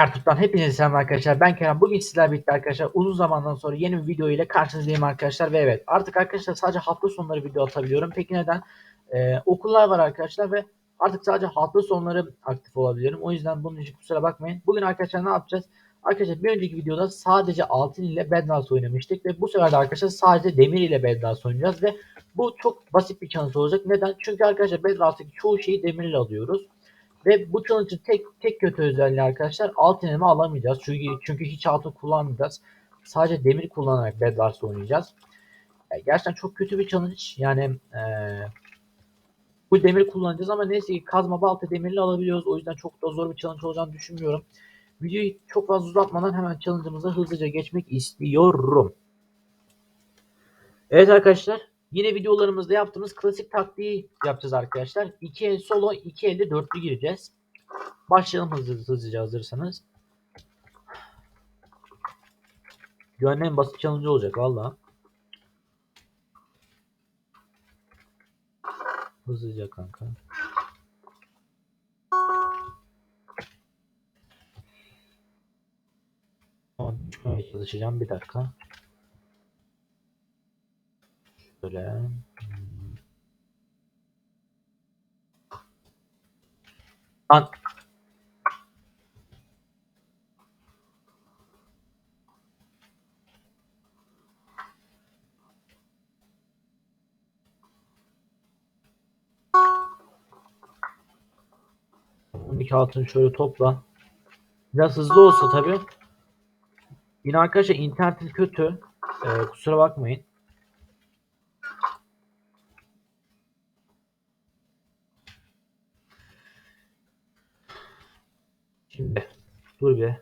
Kertut'tan hepinize selam arkadaşlar. Ben Kerem. Bugün sizlerle birlikte arkadaşlar uzun zamandan sonra yeni bir video ile karşınızdayım arkadaşlar. Ve evet artık arkadaşlar sadece hafta sonları video atabiliyorum. Peki neden? Ee, okullar var arkadaşlar ve artık sadece hafta sonları aktif olabiliyorum. O yüzden bunun için kusura bakmayın. Bugün arkadaşlar ne yapacağız? Arkadaşlar bir önceki videoda sadece altın ile Bedwars oynamıştık ve bu sefer de arkadaşlar sadece demir ile Bedwars oynayacağız ve bu çok basit bir challenge olacak. Neden? Çünkü arkadaşlar Bedwars'taki çoğu şeyi demir ile alıyoruz. Ve bu challenge'ın tek tek kötü özelliği arkadaşlar altın elma alamayacağız. Çünkü çünkü hiç altın kullanmayacağız. Sadece demir kullanarak Bedwars oynayacağız. Yani gerçekten çok kötü bir challenge. Yani eee bu demir kullanacağız ama neyse ki kazma balta demirli alabiliyoruz. O yüzden çok da zor bir challenge olacağını düşünmüyorum. Videoyu çok fazla uzatmadan hemen challenge'ımıza hızlıca geçmek istiyorum. Evet arkadaşlar. Yine videolarımızda yaptığımız klasik taktiği yapacağız arkadaşlar. 2 el solo, 2 elde dörtlü gireceğiz. Başlayalım hızlı hızlıca hazırsanız. Dünyanın en basit challenge olacak valla. Hızlıca kanka. Tamam, çalışacağım bir dakika. Şöyle. Lan. İki altın şöyle topla. Biraz hızlı olsa tabii. Yine arkadaşlar internetin kötü. Ee, kusura bakmayın. Şimdi dur bir.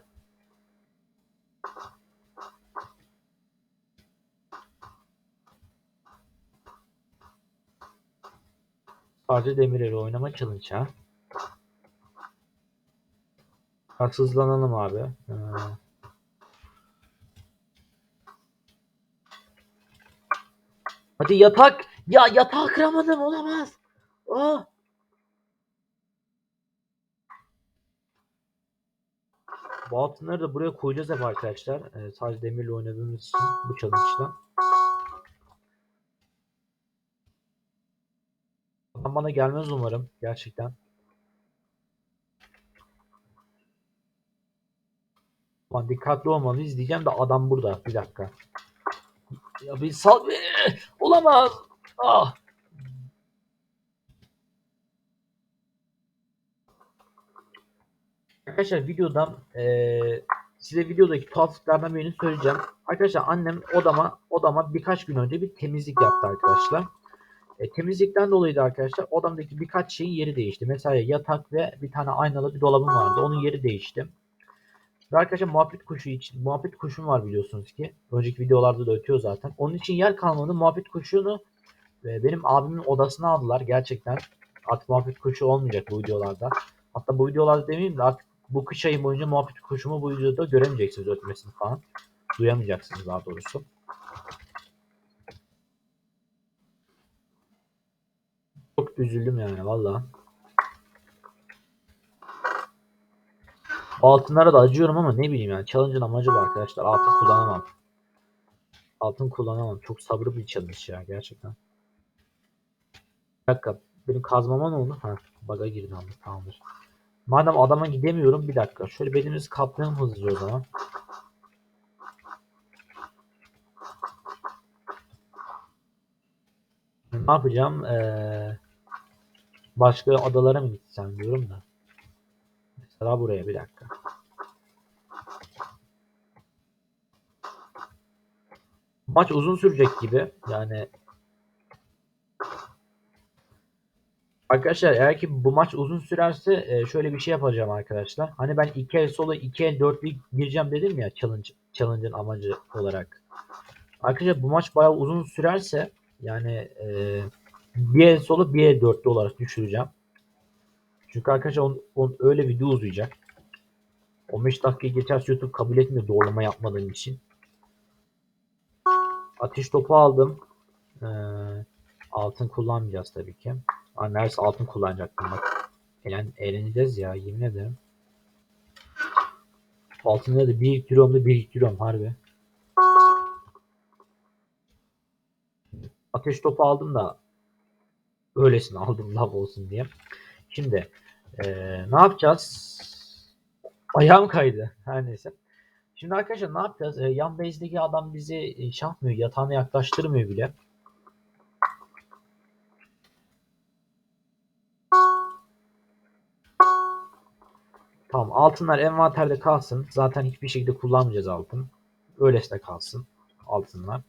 Sadece Demirel'i oynama challenge ha. Haksızlanalım abi. Ee, Hadi yatak. Ya yatağı kıramadım olamaz. Ah. Bu altınları da buraya koyacağız hep arkadaşlar. Ee, sadece demirle oynadığımız için bu challenge'da. Bana gelmez umarım. Gerçekten. Aman dikkatli olmalıyız diyeceğim de adam burada. Bir dakika. Ya bir sal. Olamaz. Ah. Arkadaşlar videodan eee size videodaki tuhaflıklardan birini söyleyeceğim. Arkadaşlar annem odama odama birkaç gün önce bir temizlik yaptı arkadaşlar. E, temizlikten dolayı da arkadaşlar odamdaki birkaç şeyin yeri değişti. Mesela yatak ve bir tane aynalı bir dolabım vardı. Onun yeri değişti. Ve arkadaşlar muhabbet kuşu için muhabbet kuşum var biliyorsunuz ki. Önceki videolarda da ötüyor zaten. Onun için yer kalmadı. Muhabbet kuşunu e, benim abimin odasına aldılar gerçekten. Artık muhabbet kuşu olmayacak bu videolarda. Hatta bu videolarda demeyeyim de artık bu kış ayı boyunca muhabbet kuşumu bu videoda göremeyeceksiniz ötmesini falan. Duyamayacaksınız daha doğrusu. Çok üzüldüm yani valla. Altınlara da acıyorum ama ne bileyim yani. Challenge'ın amacı bu arkadaşlar. Altın kullanamam. Altın kullanamam. Çok sabırlı bir challenge ya gerçekten. Bir dakika. Benim kazmama ne oldu? Ha, baga girdi ama tamamdır. Madem adama gidemiyorum bir dakika. Şöyle bedenimizi kaplayalım hızlıca o zaman. Ne yapacağım? Ee, başka adalara mı gitsem diyorum da. Mesela buraya bir dakika. Maç uzun sürecek gibi. Yani Arkadaşlar eğer ki bu maç uzun sürerse e, şöyle bir şey yapacağım arkadaşlar. Hani ben 2 el solo 2 el 4'lü gireceğim dedim ya challenge challenge'ın amacı olarak. Arkadaşlar bu maç bayağı uzun sürerse yani e, bir el solo bir el 4'lü olarak düşüreceğim. Çünkü arkadaşlar on, on, öyle video uzayacak. 15 dakika geçerse YouTube kabul etmiyor doğrulama yapmadığım için. Ateş topu aldım. Ee, altın kullanmayacağız tabii ki. Aa, neredeyse altın kullanacaktım bak. Eğlen, eğleneceğiz ya yemin ederim. Altında da 1 kilom da 1 kilom harbi. Ateş topu aldım da öylesine aldım lav olsun diye. Şimdi eee, ne yapacağız? Ayağım kaydı. Her neyse. Şimdi arkadaşlar ne yapacağız? Ee, yan base'deki adam bizi e, şey yapmıyor, yatağına yaklaştırmıyor bile. Tamam altınlar envanterde kalsın. Zaten hiçbir şekilde kullanmayacağız altın. Öylesine kalsın altınlar.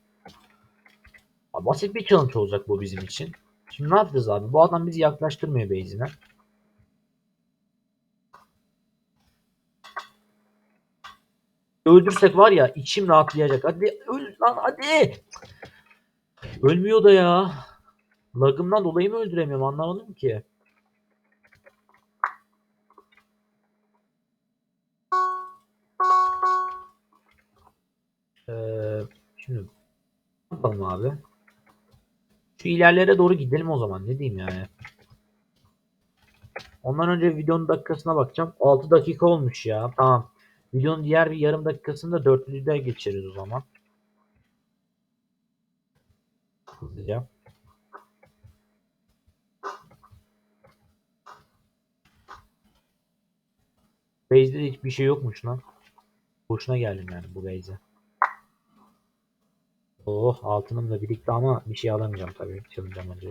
Abi basit bir challenge olacak bu bizim için. Şimdi ne yapacağız abi? Bu adam bizi yaklaştırmıyor base'ine. Öldürsek var ya içim rahatlayacak. Hadi öl lan hadi. Ölmüyor da ya. Lagımdan dolayı mı öldüremiyorum anlamadım ki. Şimdi yapalım abi? Şu ilerlere doğru gidelim o zaman. Ne diyeyim yani. Ondan önce videonun dakikasına bakacağım. 6 dakika olmuş ya. Tamam. Videonun diğer bir yarım dakikasını da dörtlüde geçeriz o zaman. Hızlıca. Base'de de hiçbir şey yokmuş lan. Boşuna geldim yani bu base'e. Oh altınım da birikti ama bir şey alamayacağım tabii. Çalacağım önce.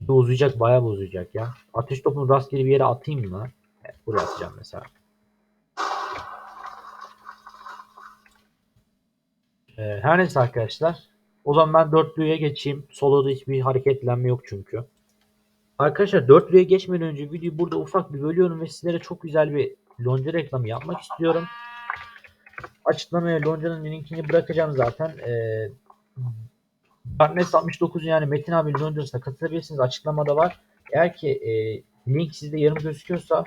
Bu uzayacak bayağı bir uzayacak ya. Ateş topunu rastgele bir yere atayım mı? Evet, buraya atacağım mesela. Ee, her neyse arkadaşlar. O zaman ben dörtlüye geçeyim. Solo'da hiçbir hareketlenme yok çünkü. Arkadaşlar dörtlüye geçmeden önce videoyu burada ufak bir bölüyorum ve sizlere çok güzel bir lonca reklamı yapmak istiyorum. Açıklamaya loncanın linkini bırakacağım zaten. Ee, Darkness 69 yani Metin abi loncasına katılabilirsiniz. Açıklamada var. Eğer ki e, link sizde yarım gözüküyorsa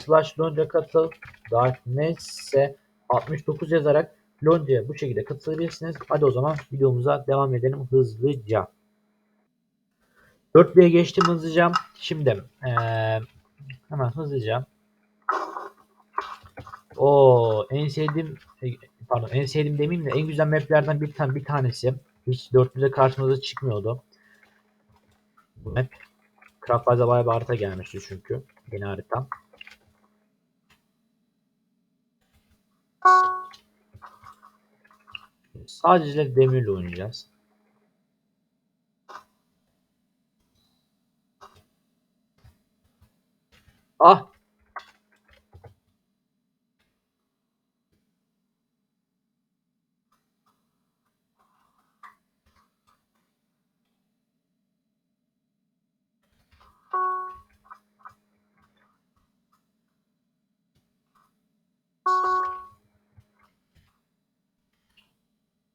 slash lonca katıl Darkness'e 69 yazarak loncaya bu şekilde katılabilirsiniz. Hadi o zaman videomuza devam edelim hızlıca. Dörtlüye geçtim hızlıca. Şimdi eee, hemen hızlıca. O en sevdiğim e, pardon en sevdiğim demeyeyim de en güzel maplerden bir tane bir tanesi. Hiç dörtlüde karşımıza çıkmıyordu. Bu map. Craftwise'a bayağı bir harita gelmişti çünkü. Yeni harita. Sadece demirle oynayacağız. Ah!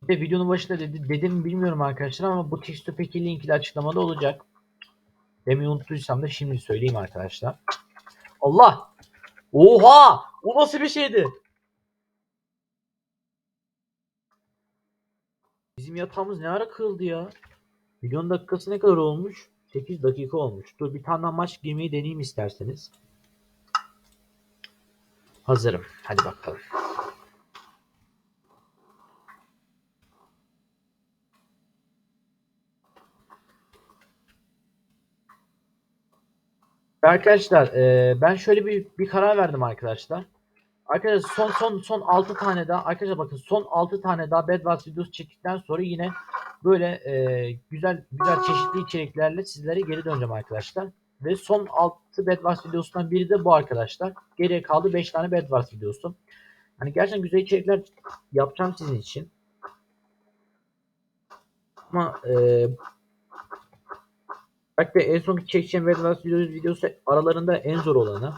Ve videonun başında dedi, dedim mi bilmiyorum arkadaşlar ama bu Textopeki linki de açıklamada olacak. Demeyi unuttuysam da şimdi söyleyeyim arkadaşlar. Allah! Oha! O nasıl bir şeydi? Bizim yatağımız ne ara kırıldı ya? Videonun dakikası ne kadar olmuş? 8 dakika olmuş. Dur bir tane maç girmeyi deneyeyim isterseniz. Hazırım. Hadi bakalım. Arkadaşlar e, ben şöyle bir bir karar verdim arkadaşlar. Arkadaşlar son son son 6 tane daha arkadaşlar bakın son 6 tane daha Bedwars videosu çektikten sonra yine böyle e, güzel güzel çeşitli içeriklerle sizlere geri döneceğim arkadaşlar. Ve son 6 Bedwars videosundan biri de bu arkadaşlar. Geriye kaldı 5 tane Bedwars videosu. Hani gerçekten güzel içerikler yapacağım sizin için. Ama e, Belki de en son çekeceğim Bedwars videosu, videosu aralarında en zor olanı.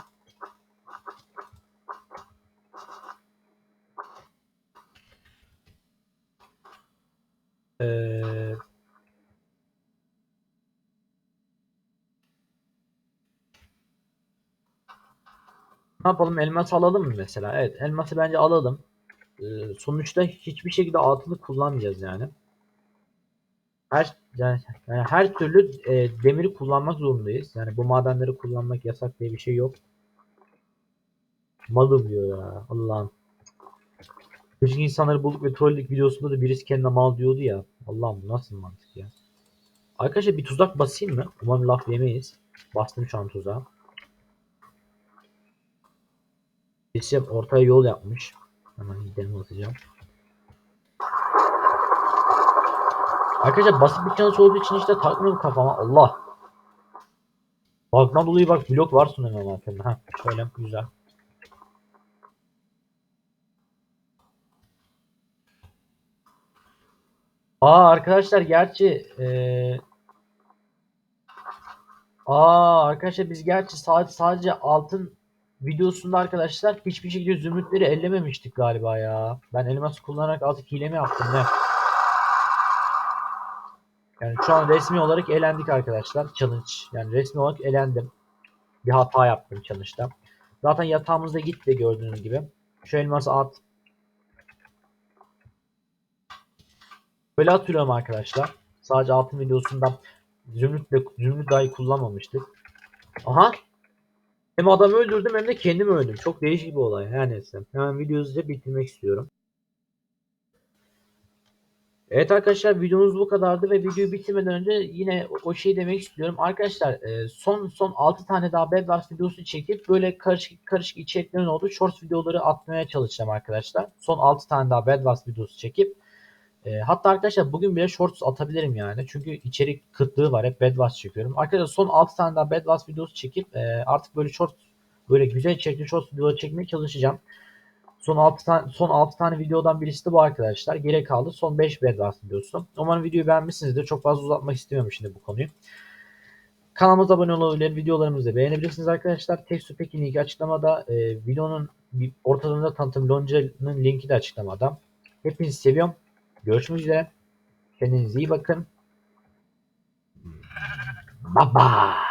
Ee, ne yapalım? Elmas alalım mı mesela? Evet, elması bence alalım. Ee, sonuçta hiçbir şekilde altını kullanmayacağız yani. Her yani, yani her türlü e, demiri kullanmak zorundayız. Yani bu madenleri kullanmak yasak diye bir şey yok. Malım diyor ya. Allah'ım. Küçük insanları bulduk ve trollik videosunda da birisi kendine mal diyordu ya. Allah'ım bu nasıl mantık ya. Arkadaşlar bir tuzak basayım mı? Umarım laf yemeyiz. Bastım şu an tuzağa. Birisi ortaya yol yapmış. Hemen gidelim atacağım. Arkadaşlar basit bir challenge olduğu için işte takmıyorum kafama. Allah. Bug'dan dolayı bak blok var sunuyorum arkadaşlar. Ha şöyle güzel. Aa arkadaşlar gerçi eee Aa arkadaşlar biz gerçi sadece, sadece altın videosunda arkadaşlar hiçbir şekilde zümrütleri ellememiştik galiba ya. Ben elmas kullanarak artık hile mi yaptım ne? Yani şu an resmi olarak elendik arkadaşlar. Challenge. Yani resmi olarak elendim. Bir hata yaptım challenge'da. Zaten yatağımızda gitti gördüğünüz gibi. Şu elması at. Böyle atıyorum arkadaşlar. Sadece altın videosundan zümrüt, zümrüt dahi kullanmamıştık. Aha. Hem adamı öldürdüm hem de kendimi öldüm. Çok değişik bir olay. Her neyse. Hemen videoyu bitirmek istiyorum. Evet arkadaşlar videomuz bu kadardı ve videoyu bitirmeden önce yine o- şeyi demek istiyorum. Arkadaşlar e, son son 6 tane daha Bedwars videosu çekip böyle karışık karışık içeriklerin olduğu shorts videoları atmaya çalışacağım arkadaşlar. Son 6 tane daha Bedwars videosu çekip e, hatta arkadaşlar bugün bile shorts atabilirim yani. Çünkü içerik kıtlığı var. Hep Bedwars çekiyorum. Arkadaşlar son 6 tane daha Bedwars videosu çekip e, artık böyle short böyle güzel içerikli shorts videoları çekmeye çalışacağım. Son 6 tane son 6 tane videodan birisi de bu arkadaşlar. Gerek kaldı son 5 Bedwars videosu. Umarım videoyu beğenmişsinizdir. Çok fazla uzatmak istemiyorum şimdi bu konuyu. Kanalımıza abone olabilir, videolarımızı beğenebilirsiniz arkadaşlar. Tekstür Pekin linki açıklamada. E, videonun ortalarında tanıtım Lonca'nın linki de açıklamada. Hepinizi seviyorum. Görüşmek üzere. Kendinize iyi bakın. Bye bye.